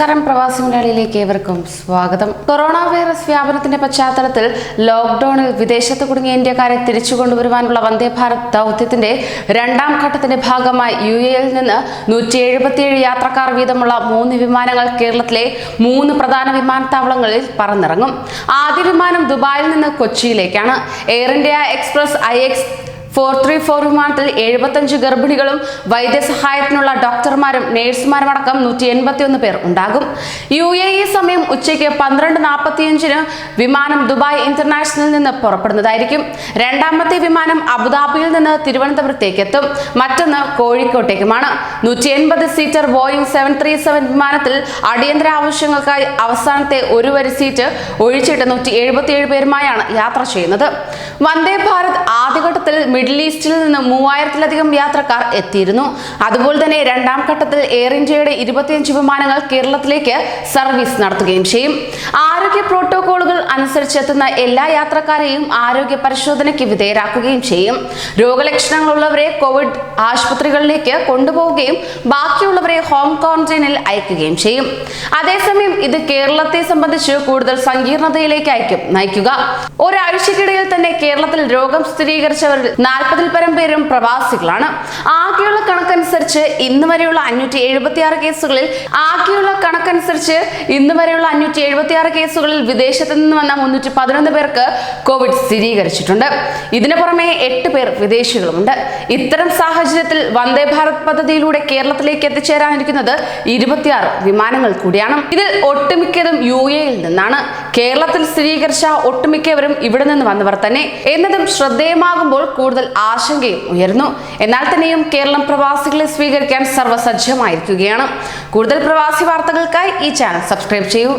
പ്രവാസി മലയാളിയിലേക്ക് ഏവർക്കും സ്വാഗതം. കൊറോണ വൈറസ് വ്യാപനത്തിന്റെ പശ്ചാത്തലത്തിൽ ലോക്ക്ഡൌണിൽ വിദേശത്ത് കുടുങ്ങിയ ഇന്ത്യക്കാരെ തിരിച്ചു കൊണ്ടുവരുവാനുള്ള വന്ദേ ഭാരത് ദൗത്യത്തിന്റെ രണ്ടാം ഘട്ടത്തിന്റെ ഭാഗമായി യു എയിൽ നിന്ന് നൂറ്റി എഴുപത്തിയേഴ് യാത്രക്കാർ വീതമുള്ള മൂന്ന് വിമാനങ്ങൾ കേരളത്തിലെ മൂന്ന് പ്രധാന വിമാനത്താവളങ്ങളിൽ പറന്നിറങ്ങും. ആദ്യ വിമാനം ദുബായിൽ നിന്ന് കൊച്ചിയിലേക്കാണ്. Air India express I X four three four വിമാനത്തിൽ എഴുപത്തഞ്ച് ഗർഭിണികളും വൈദ്യസഹായത്തിനുള്ള ഡോക്ടർമാരും നേഴ്സുമാരുമടക്കം നൂറ്റി എൺപത്തിയൊന്ന് പേർ ഉണ്ടാകും. യു എ ഇ സമയം ഉച്ചയ്ക്ക് പന്ത്രണ്ട് നാൽപ്പത്തിയഞ്ചിന് വിമാനം ദുബായ് ഇന്റർനാഷണലിൽ നിന്ന് പുറപ്പെടുന്നതായിരിക്കും. രണ്ടാമത്തെ വിമാനം അബുദാബിയിൽ നിന്ന് തിരുവനന്തപുരത്തേക്ക് എത്തും മറ്റൊന്ന് കോഴിക്കോട്ടേക്കുമാണ്. നൂറ്റി എൺപത് seater Boeing seven three seven വിമാനത്തിൽ അടിയന്തര ആവശ്യങ്ങൾക്കായി അവസാനത്തെ ഒരു വരി സീറ്റ് ഒഴിച്ചിട്ട് നൂറ്റി എഴുപത്തിയേഴ് പേരുമായാണ് യാത്ര ചെയ്യുന്നത്. വന്ദേ ഭാരത് ആദ്യഘട്ടത്തിൽ മിഡിൽ ഈസ്റ്റിൽ നിന്ന് മൂവായിരത്തിലധികം യാത്രക്കാർ എത്തിയിരുന്നു. അതുപോലെ തന്നെ രണ്ടാം ഘട്ടത്തിൽ എയർ ഇന്ത്യയുടെ ഇരുപത്തിയഞ്ച് വിമാനങ്ങൾ കേരളത്തിലേക്ക് സർവീസ് നടത്തുകയും ചെയ്യും. ആരോഗ്യ പ്രോട്ടോകോളുകൾ അനുസരിച്ച് എത്തുന്ന എല്ലാ യാത്രക്കാരെയും ആരോഗ്യ പരിശോധനയ്ക്ക് വിധേയരാക്കുകയും ചെയ്യും. രോഗലക്ഷണങ്ങളുള്ളവരെ കോവിഡ് ആശുപത്രികളിലേക്ക് കൊണ്ടുപോവുകയും ബാക്കിയുള്ളവരെ ഹോം ക്വാറന്റൈനിൽ അയക്കുകയും ചെയ്യും. അതേസമയം ഇത് കേരളത്തെ സംബന്ധിച്ച് കൂടുതൽ സങ്കീർണതയിലേക്ക് അയക്കും. നയിക്കുക. ഒരാഴ്ചക്കിടയിൽ തന്നെ കേരളത്തിൽ രോഗം സ്ഥിരീകരിച്ചവരിൽ നാൽപ്പതിൽ പരം പേരും പ്രവാസികളാണ്. ആകെയുള്ള കണക്കനുസരിച്ച് ഇന്ന് വരെയുള്ള അഞ്ഞൂറ്റി എഴുപത്തി ആറ് കേസുകളിൽ ആകെയുള്ള കണക്കനുസരിച്ച് ഇന്ന് വരെയുള്ള അഞ്ഞൂറ്റി എഴുപത്തി ആറ് കേസുകളിൽ വിദേശത്ത് നിന്ന് വന്ന മുന്നൂറ്റി പതിനൊന്ന് പേർക്ക് കോവിഡ് സ്ഥിരീകരിച്ചിട്ടുണ്ട്. ഇതിനു പുറമെ എട്ട് പേർ വിദേശികളുമുണ്ട്. ഇത്തരം സാഹചര്യത്തിൽ വന്ദേ ഭാരത് പദ്ധതിയിലൂടെ കേരളത്തിലേക്ക് എത്തിച്ചേരാനിരിക്കുന്നത് ഇരുപത്തിയാറ് വിമാനങ്ങൾ കൂടിയാണ്. ഇതിൽ ഒട്ടുമിക്കതും യു എയിൽ നിന്നാണ്. കേരളത്തിൽ സ്ഥിരീകരിച്ച ഒട്ടുമിക്കവരും ഇവിടെ നിന്ന് വന്നവർ തന്നെ. എന്നതും ശ്രദ്ധേയമാകുമ്പോൾ കൂടുതൽ ആശങ്കയും ഉയർന്നു എന്നാൽ തന്നെയും കേരളം പ്രവാസികളെ സ്വീകരിക്കാൻ സർവസജ്ജമായിരിക്കുകയാണ്. കൂടുതൽ പ്രവാസി വാർത്തകൾക്കായി ഈ ചാനൽ സബ്സ്ക്രൈബ് ചെയ്യൂ.